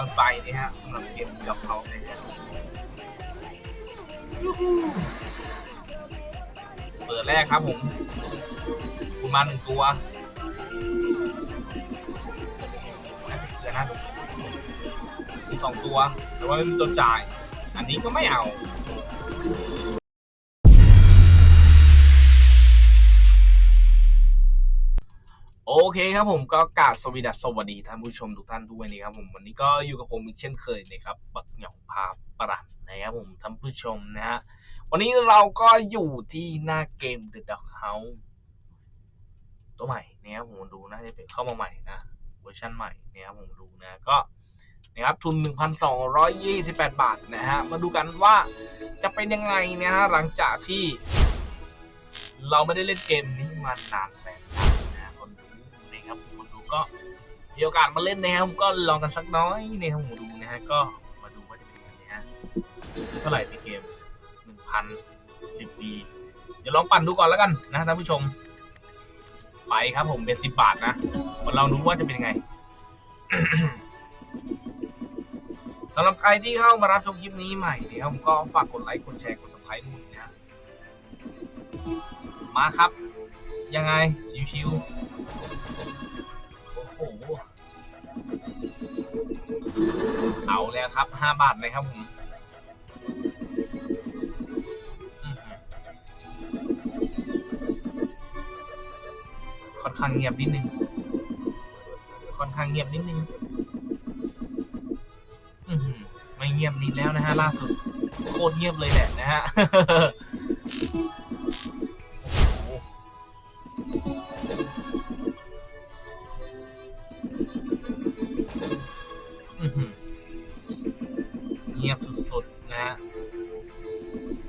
ตอนไปนี่ฮะสำหรับเกมกับเขาเนี่ยฮะเปิดแรกครับผมคุณมาหนึ่งตัวนะเกินนะมีสองตัว แต่ว่าไม่มีตัวจ่าย อันนี้ก็ไม่เอา เคครับผมก็กาบสวีดัสสวัสดีท่านผู้ชมทุกท่านด้วยนะครับผมวันนี้ก็อยู่กับผมอีกเช่นเคยนะครับบักหยองพาปรันนะครับผมท่านผู้ชมนะฮะวันนี้เราก็อยู่ที่หน้าเกม The Duck House ตัวใหม่นะครับผมดูน่าจะเป็นเข้ามาใหม่นะเวอร์ชันใหม่นะครับผมดูนะก็นะครับทุน 1,228 บาทนะฮะมาดูกันว่าจะเป็นยังไงนะฮะหลังจากที่ เราไม่ได้เล่นเกมนี้มานานแสนนาน ก็มีโอกาสมาเล่นนะครับก็ลองกันสักน้อยนะครับผมดูนะฮะก็มาดูว่าจะเป็นยังไงนะฮะเท่าไหร่พี่เกมหนึ่งพันสิบฟรีเดี๋ยวลองปั่นดูก่อนแล้วกันนะท่านผู้ชม ไปครับผมเป็นสิบบาทนะมาลองดูว่าจะเป็นยังไงสำหรับใครที่เข้ามารับชมคลิปนี้ใหม่นะครับผมก็ฝากกดไลค์กดแชร์กด subscribe ด้วยนะมาครับ ยังไงชิวๆ โหเอาแล้วครับ5บาทเลยครับผมค่อนข้างเงียบนิดนึง ค่อนข้างเงียบนิดนึงไม่เงียบนิดแล้วนะฮะล่าสุดโคตรเงียบเลยแหละนะฮะ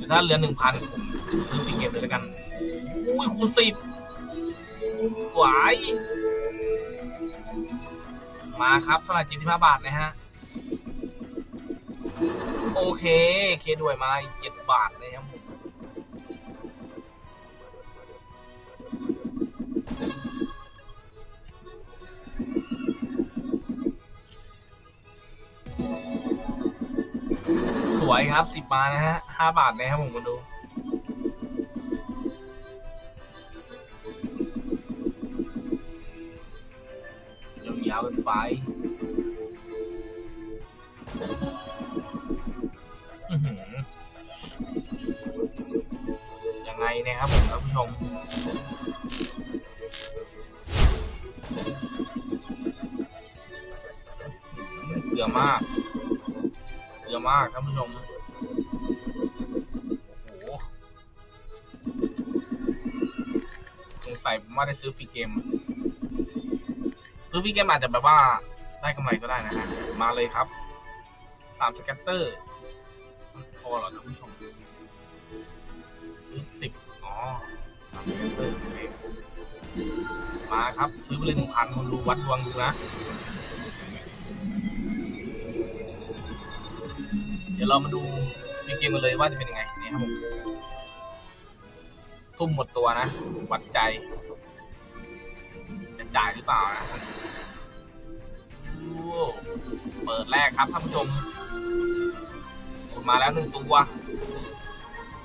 ถ้าเหลือหนึ่งพันผมซื้อไปเก็บเลยแล้วกัน อุ้ยคูณสิบสวย มาครับเท่าไหร่เจ็ดสิบห้าบาทนะฮะ โอเค เคด้วยมาอีกเจ็ดบาทนะครับผม วยครับสิบมานะฮะห้าบาทนะครับผมมาดูยาวกันไปยังไงเนะครับผมท่านผู้ชมเกลือมาก เกลือมากท่านผู้ชมโอ้โหสงสัยผมว่าได้ซื้อฟรีเกม ซื้อฟรีเกมอาจจะแบบว่าได้กำไรก็ได้นะฮะ มาเลยครับสามสแกตเตอร์พอเหรอท่านผู้ชม ซื้อสิบอ๋อสามสแกตเตอร์โอเคมาครับ ซื้อไปเลยหนึ่งพันคนดูวัดดวงดูนะ เดี๋ยวเรามาดูซีเกมกันเลยว่าจะเป็นยังไงนี่ครับผมทุ่มหมดตัวนะวัดใจ จะจ่ายหรือเปล่านะโอ้เปิดแรกครับท่านผู้ชมคุณมาแล้วหนึ่งตัว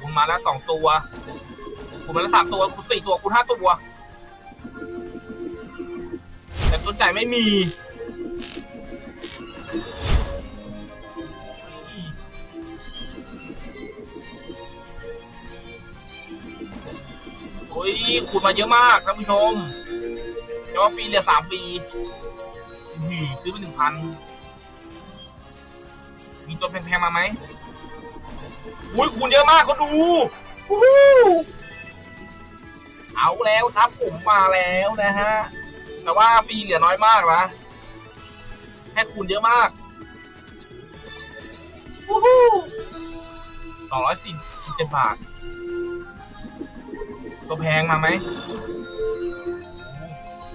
คุณมาแล้วสองตัวคุณมาแล้วสามตัวคุณสี่ตัวคุณห้าตัวแต่ตัวจ่ายไม่มี โอ้ยคุณมาเยอะมากท่านผู้ชมแต่ว่าฟรีเหลือสามปีอื้อหือซื้อไปหนึ่งพันมีตัวแพงๆมาไหมอุ้ยคุณเยอะมากเขาดูเอาแล้วครับผมมาแล้วนะฮะ แต่ว่าฟรีเหลือน้อยมากนะแค่คูณเยอะมากวู้ฮู้สองร้อยสี่สิบเจ็ดบาท ตัวแพงมาไหม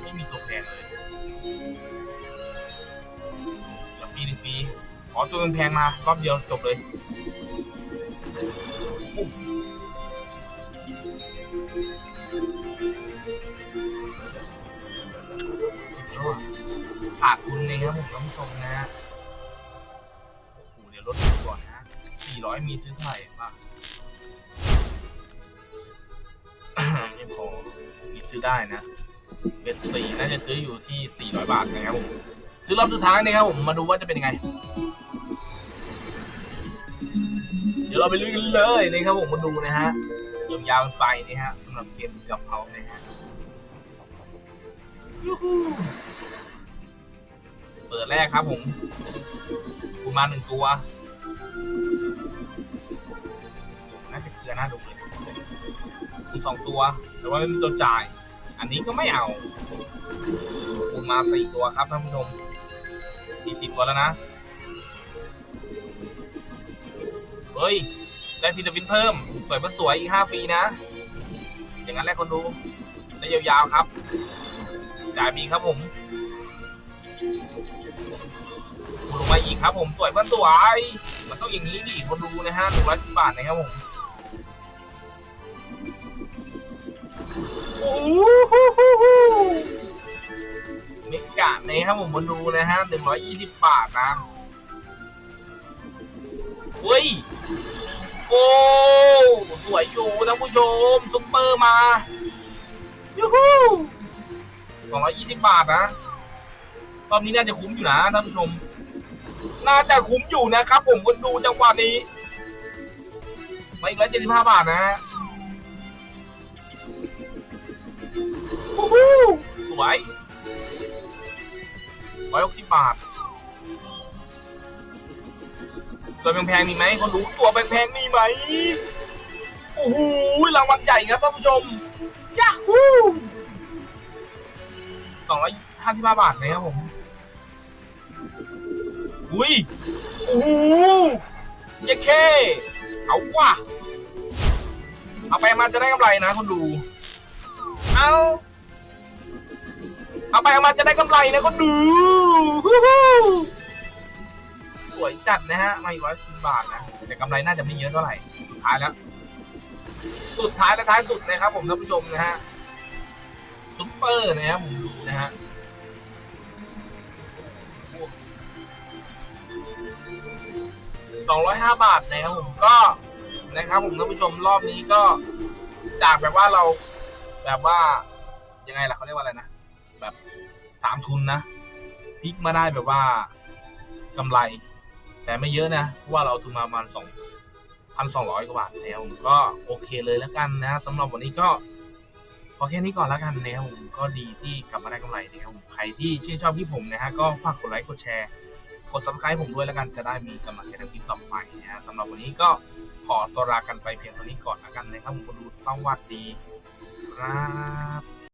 ไม่มีตัวแพงเลยเดี๋ยวฟรีหนึ่งปีขอตัวแพงมารอบเดียวจบเลยสุดแล้วอะฝากคุณนะครับผมท่านผู้ชมนะฮะโอ้โหเดี๋ยวลดก่อนนะ400 มีซื้อเท่าไหร่บ้าง ไม่พอมีซื้อได้นะเบสสี่น่าจะซื้ออยู่ที่ 400 บาทนะครับผมซื้อรอบสุดท้ายนะครับผมมาดูว่าจะเป็นยังไง เดี๋ยวเราไปลุยกันเลยนะครับผมมาดูนะฮะยาวๆไปนะฮะสำหรับเกมกับเขานะฮะยูฮูเปิดแรกครับผมคุณมาหนึ่งตัวน่าจะเกลือน่าดูเลย คุณสองตัว แต่ว่าไม่มีตัวจ่าย อันนี้ก็ไม่เอา คุณมาสี่ตัวครับท่านผู้ชมสี่สิบตัวแล้วนะ เฮ้ย ได้ฟิตามินเพิ่ม สวยมันสวยอีกห้าฟรีนะ อย่างนั้นแหละคนดู ได้ยาวๆครับ จ่ายมีครับผมคูลงมาอีกครับผมสวยมันสวย มันต้องอย่างนี้ดิคนดูนะฮะหนึ่งร้อยสิบบาทนะครับผม ครับผมคนดูนะฮะหนึ่งร้อยยี่สิบบาทนะเฮ้ยโอ้สวยอยู่ท่านผู้ชมซุปเปอร์มายูฮูสองร้อยยี่สิบบาทนะรอบนี้น่าจะคุ้มอยู่นะท่านผู้ชม น่าจะคุ้มอยู่นะครับ ผมคนดูจังหวะนี้มาอีกร้อยเจ็ดสิบห้าบาทนะฮะสวย ร้อยหกสิบบาทตัวแพงๆมีไหมคนดูตัวแพงๆมีไหมโอ้โหรางวัลใหญ่ครับท่านผู้ชมยาฮูสองร้อยห้าสิบห้าบาทนะครับผมอุ้ยโอ้โหเยเคเอาว่ะเอาไปมาจะได้กำไรนะคนดู เอาเอาไปเอามาจะได้กำไรนะคนดูฮู้ฮู้ สวยจัดนะฮะมาอีกร้อยสิบบาทนะแต่กำไรน่าจะไม่เยอะเท่าไหร่สุดท้ายแล้ว สุดท้ายและท้ายสุดนะครับผมท่านผู้ชมนะฮะซุปเปอร์นะครับผมดูนะฮะสองร้อยห้าบาทนะครับผมก็นะครับผมท่านผู้ชมรอบนี้ก็จากแบบว่าเราแบบว่ายังไงล่ะเขาเรียกว่าอะไรนะ แบบสามทุนนะ พลิกมาได้แบบว่ากำไร แต่ไม่เยอะนะเพราะว่าเราทุนมาประมาณสองพันสองร้อยกว่าบาทนะครับผมก็โอเคเลยแล้วกันนะสำหรับวันนี้ก็พอแค่นี้ก่อนแล้วกันนะครับผมก็ดีที่กลับมาได้กำไรนะครับผมใครที่ชื่นชอบที่ผมนะฮะก็ฝากกดไลค์กดแชร์ กด subscribe ผมด้วยแล้วกันจะได้มีกำลังใจทำคลิปต่อไปนะฮะสำหรับวันนี้ก็ขอตัวลากันไปเพียงเท่านี้ก่อนแล้วกันนะครับผมก็ดูสวัสดีครับ